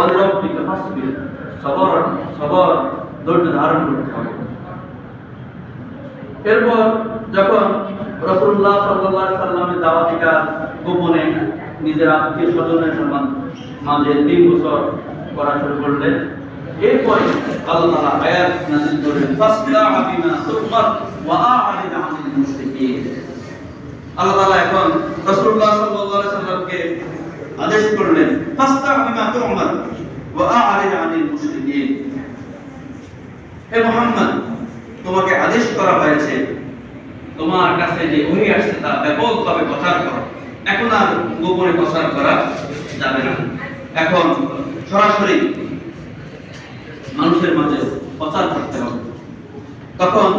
ওয়াজরাব্বিকা ফাসবির সবর সবর ধৈর্য এরপর যখন রসুল্লাহ সাল্লাহ সাল্লামের দাওয়াতি গোপনে নিজের আত্মীয় স্বজনের সমান মাঝে তিন বছর করা শুরু করলেন। এরপরে আল্লাহ আয়াত নাযিল করলেন ফাসদা বিমা তুমার ওয়া আ'রিদ আনিল মুশরিকিন। আল্লাহ তাআলা এখন রাসূলুল্লাহ সাল্লাল্লাহু আলাইহি সাল্লামকে আদেশ করলেন ফাসদা বিমা তুমার ওয়া আ'রিদ আনিল মুশরিকিন। হে মুহাম্মদ, তোমাকে আদেশ করা হয়েছে, তোমার কাছে যে ওহি আসছে তা ব্যাপকভাবে প্রচার করো। এখন আর গোপনে প্রচার করা যাবে না। এখন সরাসরি মানুষের মাঝে প্রচার করতে হবে। তখন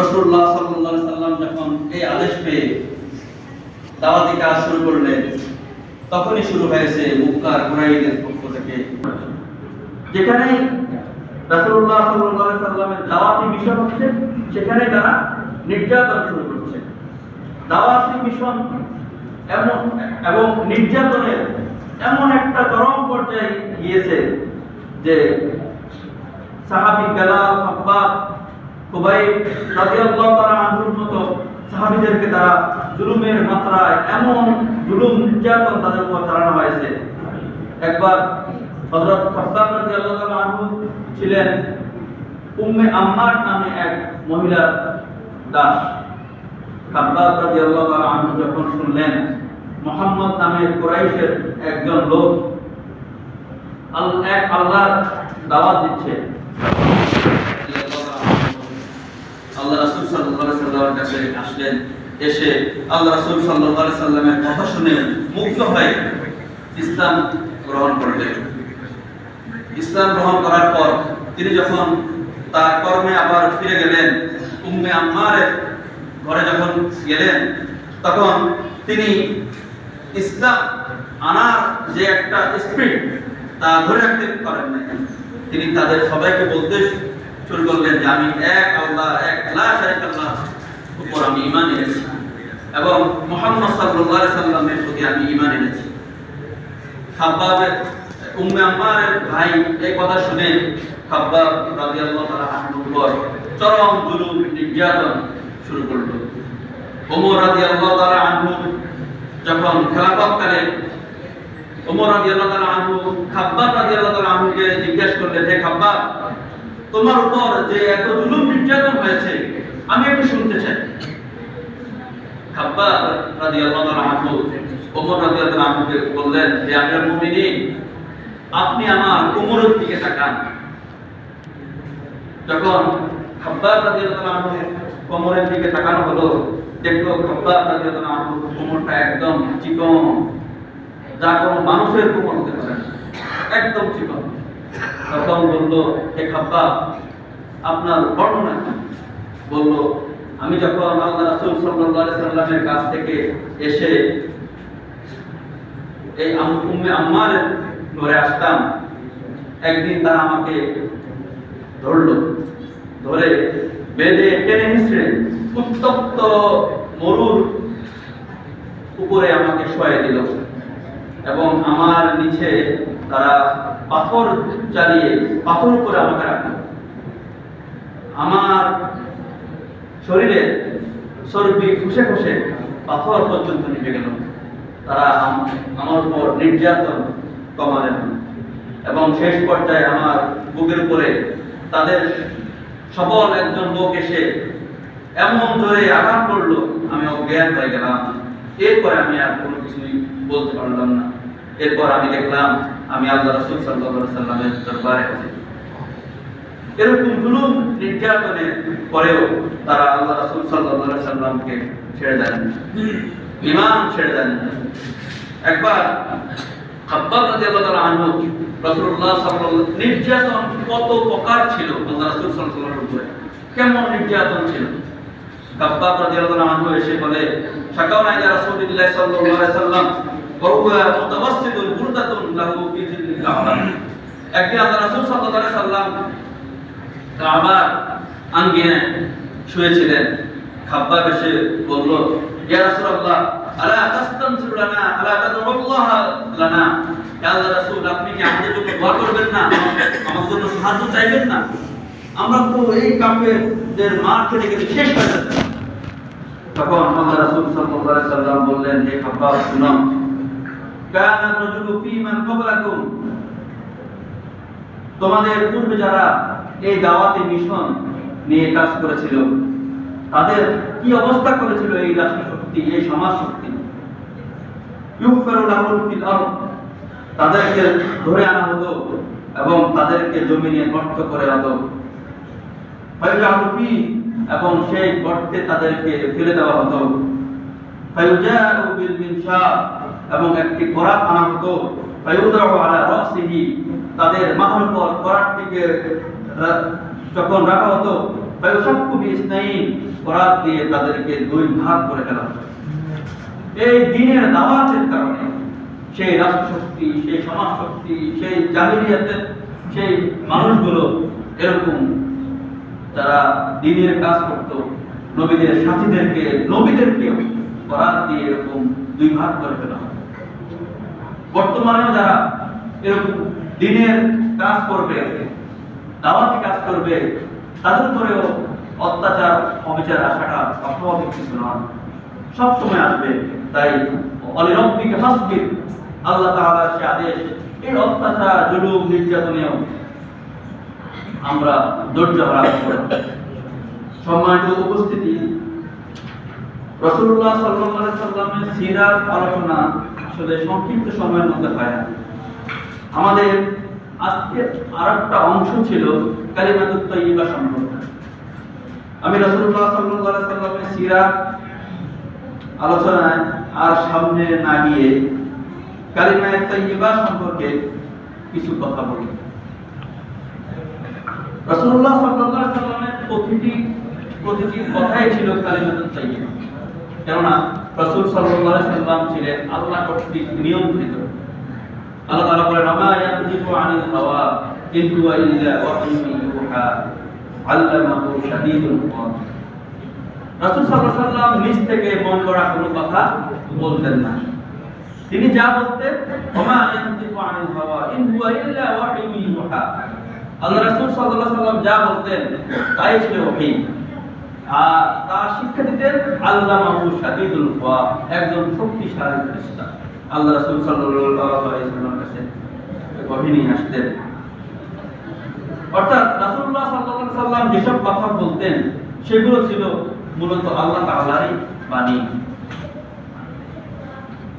রসুল্লাহ সাল্লাহ সাল্লাম যখন এই আদেশ পেয়ে দাওয়াতি কাজ শুরু করলেন তখনই শুরু হয়েছে মুক্কার কুরাইদের পক্ষ থেকে। যেখানে রাসূলুল্লাহ সাল্লাল্লাহু আলাইহি সাল্লামের দাওয়াতি মিশন হচ্ছে, সেখানে তারা নির্যাতন শুরু করছে। দাওয়াতি মিশন এমন, এবং নির্যাতনের এমন একটা চরম পর্যায়ে গিয়েছে যে সাহাবী বেলাল, খাব্বাব, খুবাইব রাদিয়াল্লাহু সাহাবীদেরকে তারা জুলুমের মাত্রায় এমন জুলুম নির্যাতন তাদের উপর চালানো হয়েছে। একবার হযরত খাব্বাব রাদিয়াল্লাহু ছিলেন উম্মে আম্মার নামে এক মহিলা দাস। খাব্বাব যখন শুনলেন মুহাম্মদ নামে কুরাইশের একজন লোক এক আল্লাহর দাওয়াত দিচ্ছে আল্লাহ রাসূল আলাইহি সাল্লামের কাছে আসলেন, এসে আল্লাহ রাসূল আলাইহি সাল্লামের কথা শুনে মুগ্ধ হয়ে ইসলাম গ্রহণ করলেন। ইসলাম গ্রহণ করার পর তিনি যখন তার কর্মে আবার ফিরে গেলেন, উম্মে ঘরে যখন গেলেন, তখন তিনি ইসলাম আনার যে একটা স্পিড তা ধরে রাখতে পারেন তিনি তাদের সবাইকে বলতে শুরু করলেন যে, আমি এক ঈমান এনেছি। এবং মুহাম্মদ আলাইহি সাল্লামের প্রতি আমি ঈমান এনেছি। খাব্বাবের, উম্মে আম্মারের ভাই এই কথা শুনে খাব্বাব চরম নির্যাতন শুরু করল। ওমর যখন খেলাফত কালে ওমর খাব্বাব জিজ্ঞেস হে খাব্বাব, তোমার উপর যে এত জুলুম, নির্যাতন হয়েছে, আমি একটু শুনতে চাই। আপনি আমার কোমরের দিকে তাকান। যখন আনহু কোমরের দিকে তাকানো হলো, দেখল আনহু কোমরটা একদম চিকন। যা কোনো মানুষের কোমর হতে পারে একদম চিকন। তখন বলল, হে খাব্বাব, আপনার বর্ণনা? বলল আমি যখন আল্লাহ রাসূল সাল্লাল্লাহু আলাইহি সাল্লামের কাছ থেকে এসে এই উম্মে আম্মারের ঘরে আসতাম, একদিন তারা আমাকে ধরলো, ধরে বেঁধে টেনে হিসড়ে উত্তপ্ত মরুর উপরে আমাকে শোয়াই দিল এবং আমার নিচে তারা পাথর চালিয়ে, পাথর উপরে আমাকে রাখল। আমার শরীরে চর্বি খুশে খুশে পাথর পর্যন্ত নিভে গেল। তারা আমার উপর নির্যাতন কমালেন। এবং শেষ পর্যায়ে আমার বুকের উপরে তাদের সবল একজন লোক এসে এমন জোরে আঘাত করল, আমি অজ্ঞান হয়ে গেলাম। এরপরে আমি আর কোনো কিছুই বলতে পারলাম না। এরপর আমি দেখলাম, আমি আল্লাহ রসুল সাল্লাহ সাল্লামের দরবারে আছি। এরকম জুলুম নির্যাতনের পরেও তারা আল্লাহ রাসূল আলাইহি সাল্লামকে ছেড়ে দেন ইমান ছেড়ে দেন একবার খাব্বাব নির্যাতন কত প্রকার ছিল আল্লাহ উপরে? কেমন নির্যাতন ছিল? খাব্বাব রাদিয়াল্লাহু এসে বলে শাকাওনা ইলা রাসূলিল্লাহ সাল্লাল্লাহু আলাইহি সাল্লাম একদিন আল্লাহ সাল্লাম কাবার আঙ্গিনায় শুয়েছিলেন। খাব্বাব এসে বলল, ইয়া রাসূলুল্লাহ, আলা তাস্তানসিরু লানা, আলা তাদউল্লাহ লানা? "হে আল্লাহ রাসূল, আপনি কি আমাদের জন্য দোয়া করবেন না? আমাদের জন্য সাহায্য চাইবেন না? আমরা তো এই কাফেরদের মার খেতে খেতে শেষ হয়ে যাচ্ছে তখন আল্লাহ রাসূল সাল্লাল্লাহু আলাইহি সাল্লাম বললেন, হে খাব্বাব, শুনো। কানা রাজুলু ফী মান ক্বাবলাকুম। তোমাদের পূর্বে যারা এই দাওয়াতে মিশন নিয়ে কাজ করেছিল। তাদের কি অবস্থা করেছিল এই রাষ্ট্র শক্তি এই সমাজ শক্তি তাদেরকে ধরে আনা হতো এবং তাদেরকে জমিনে নষ্ট করে হতো ফায়ুজাহু ফি এবং সেই গর্তে তাদেরকে ফেলে দেওয়া হতো। এবং একটি করাত আনা হতো। তাদের মাথার উপর করাতটিকে রা- যখন রাখা হতো করাত দিয়ে তাদেরকে দুই ভাগ করে ফেলা এই দিনের দাওয়াতের কারণে সেই রাষ্ট্রশক্তি, সেই সমাজ শক্তি সেই জাহিলিয়াতের, সেই মানুষগুলো এরকম যারা দিনের কাজ করত, নবীদের সাথীদেরকে, নবীদেরকে করার দিয়ে এরকম দুই ভাগ করে ফেলা হয় বর্তমানেও যারা এরকম দিনের কাজ করবে দাওয়াতি কাজ করবে, তাদের উপরেও অত্যাচার, অবিচার আসাটা অস্বাভাবিক কিছু নয়। সব সময় আসবে, তাই অলিরব্বিকে হাসবির আল্লাহ তাআলার সে আদেশ, এই অত্যাচার, জুলুম, নির্যাতনেও আমরা ধৈর্য হারা করে সম্মানিত উপস্থিতি রসুল্লাহ সাল্লাল্লাহু সাল্লামের সিরাত আলোচনা আসলে সংক্ষিপ্ত সময়ের মধ্যে হয় আমাদের আজকে আরেকটা অংশ ছিল কালিমাতুত তাইয়্যিবা সম্পর্কে আমি রাসূলুল্লাহ সাল্লাল্লাহু আলাইহি সাল্লামের সিরাত আলোচনায় আর সামনে না গিয়ে কালিমায়ে তাইয়্যিবা সম্পর্কে কিছু কথা বলি। রাসূলুল্লাহ সাল্লাল্লাহু আলাইহি সাল্লামের প্রতিটি প্রতিটি কথাই ছিল কালিমাতুত তাইয়্যিবা কেননা রাসূল সাল্লাল্লাহু আলাইহি সাল্লাম ছিলেন আল্লাহ কর্তৃক নিয়ন্ত্রিত। আল্লাহ তাআলা বলেন, আমা ইয়ানতিকু আনিল হাওয়া ইন ইল্লা ওয়াহয়ুন ইউহা আল্লামাহু শাদীদুল কুওয়া রাসূল সাল্লাল্লাহু আলাইহি সাল্লাম নিজ থেকে মন করা কোনো কথা বলতেন না। তিনি যা বলতেন, ওমা ইয়ানতিকু আনিল হাওয়া ইন হুয়া ইল্লা ওয়াহয়ুন ইউহা আল্লাহ রাসূল সাল্লাল্লাহু আলাইহি সাল্লাম যা বলতেন, তাই ছিল ওহী। আর তার শিক্ষা দিতেন আল্লামাহু শাদীদুল কুওয়া একজন শক্তিশালী ফেরেশতা। আল্লাহ রাসূল সাল্লাল্লাহু আলাইহি ওহী আসতেন। অর্থাৎ রাসূলুল্লাহ সাল্লাল্লাহু সাল্লাম যেসব কথা বলতেন, সেগুলো ছিল মূলত আল্লাহ তাআলারই বাণী।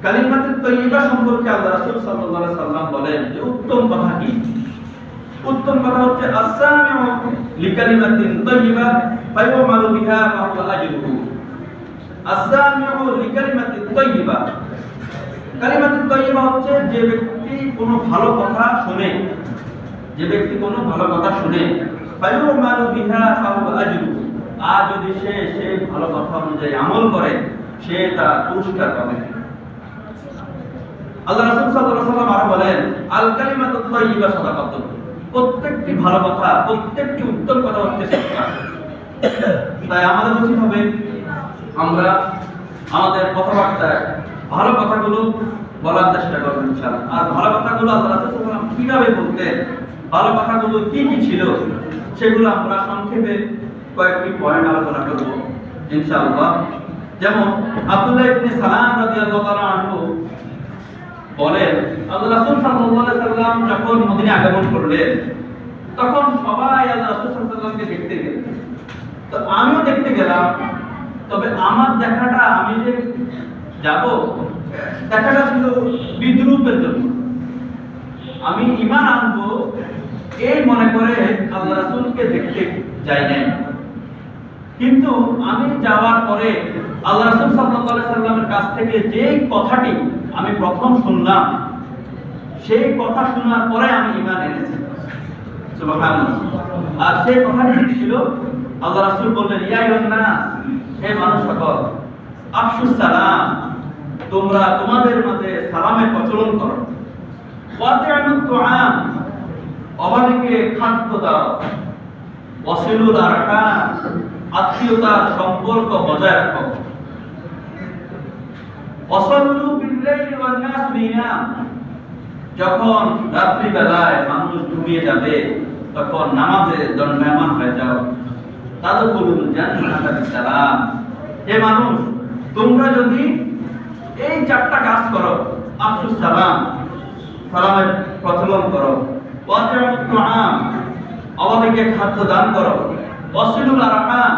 কালিমাতুত তাইয়্যিবা সম্পর্কে আল্লাহ রাসূল আলাইহি সাল্লাম বলেন যে উত্তম কথা কি? উত্তম কথা হচ্ছে আসামিউ লিকালিমাতিন তাইয়্যিবা ফায়ুমালু বিহা মা আজরুহু। আসামিউ লিকালিমাতিন তাইয়্যিবা তাইয়্যিবা হচ্ছে যে ব্যক্তি কোনো ভালো কথা শুনে, যে ব্যক্তি কোনো ভালো কথা শুনে। বিহা হুয়া আর যদি সে সেই ভালো কথা অনুযায়ী আমল করে, সে তার পুরস্কার পাবে। আল্লাহ রাসূল সাল্লাল্লাহু আলাইহি বলেন, আল কালিমাতুত তাইয়্যিবা সাদাকাতুন। প্রত্যেকটি ভালো কথা, প্রত্যেকটি উত্তম কথা হচ্ছে তাই আমাদের উচিত হবে আমরা আমাদের কথাবার্তায় ভালো কথাগুলো বলার চেষ্টা করব ইনশাআল্লাহ। আর ভালো কথাগুলো কীভাবে বলতেন? ভালো কথাগুলো কি কি ছিল? সেগুলো আমরা সংক্ষেপে কয়েকটি পয়েন্ট আলোচনা করব ইনশাআল্লাহ। যেমন আব্দুল্লাহ ইবনে সালাম রাদিয়াল্লাহু আনহু বলেন, আল্লাহ রাসূল সাল্লাল্লাহু আলাইহি সাল্লাম যখন মদিনায় আগমন করলেন, তখন সবাই আল্লাহ রাসূল সাল্লাল্লাহু দেখতে গেলেন। তো আমিও দেখতে গেলাম, তবে আমার দেখাটা আমি যে যাব? দেখাটা ছিল বিদ্রুপের জন্য। আমি ঈমান আনব এই মনে করে আল্লাহ রাসূলকে দেখতে যাই নাই। কিন্তু আমি যাওয়ার পরে আল্লাহ রাসূল আলাইহি সাল্লামের কাছ থেকে যে কথাটি আমি প্রথম শুনলাম, সেই কথা শোনার পরে আমি ইমান এনেছি। আর সেই কথাটি ছিল, আল্লাহ রাসূল বললেন, ইয়া হে মানুষ সকল আফসুস সালাম। তোমরা তোমাদের মাঝে সালামের প্রচলন করো। খাদ্য দাও। আত্মীয়তার সম্পর্ক বজায় রাখো। অসল্লু যখন রাত্রিবেলায় মানুষ ঘুমিয়ে যাবে, তখন নামাজে দণ্ডায়মান হয়ে যাও। তাদের বলুন জান্নাত সালাম। হে মানুষ, তোমরা যদি এই চারটা কাজ করো। আফসুস সালাম। সালামের প্রচলন করো। অবাধিকে খাদ্য দান করো। আরহাম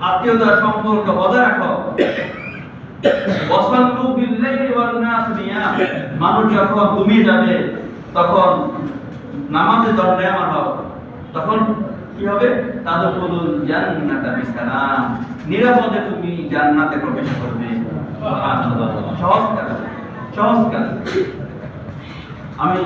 আত্মীয়তার সম্পর্ক বজায় রাখো। ওয়াসাল্লু মানুষ যখন ঘুমিয়ে যাবে, তখন নামাজে দণ্ডায়মান হও। তখন কি হবে? তাদের বলুন জান্নাতা বিসালাম নিরাপদে তুমি জান্নাতে প্রবেশ করবে। সহজ কাজ সহজ কাজ আমি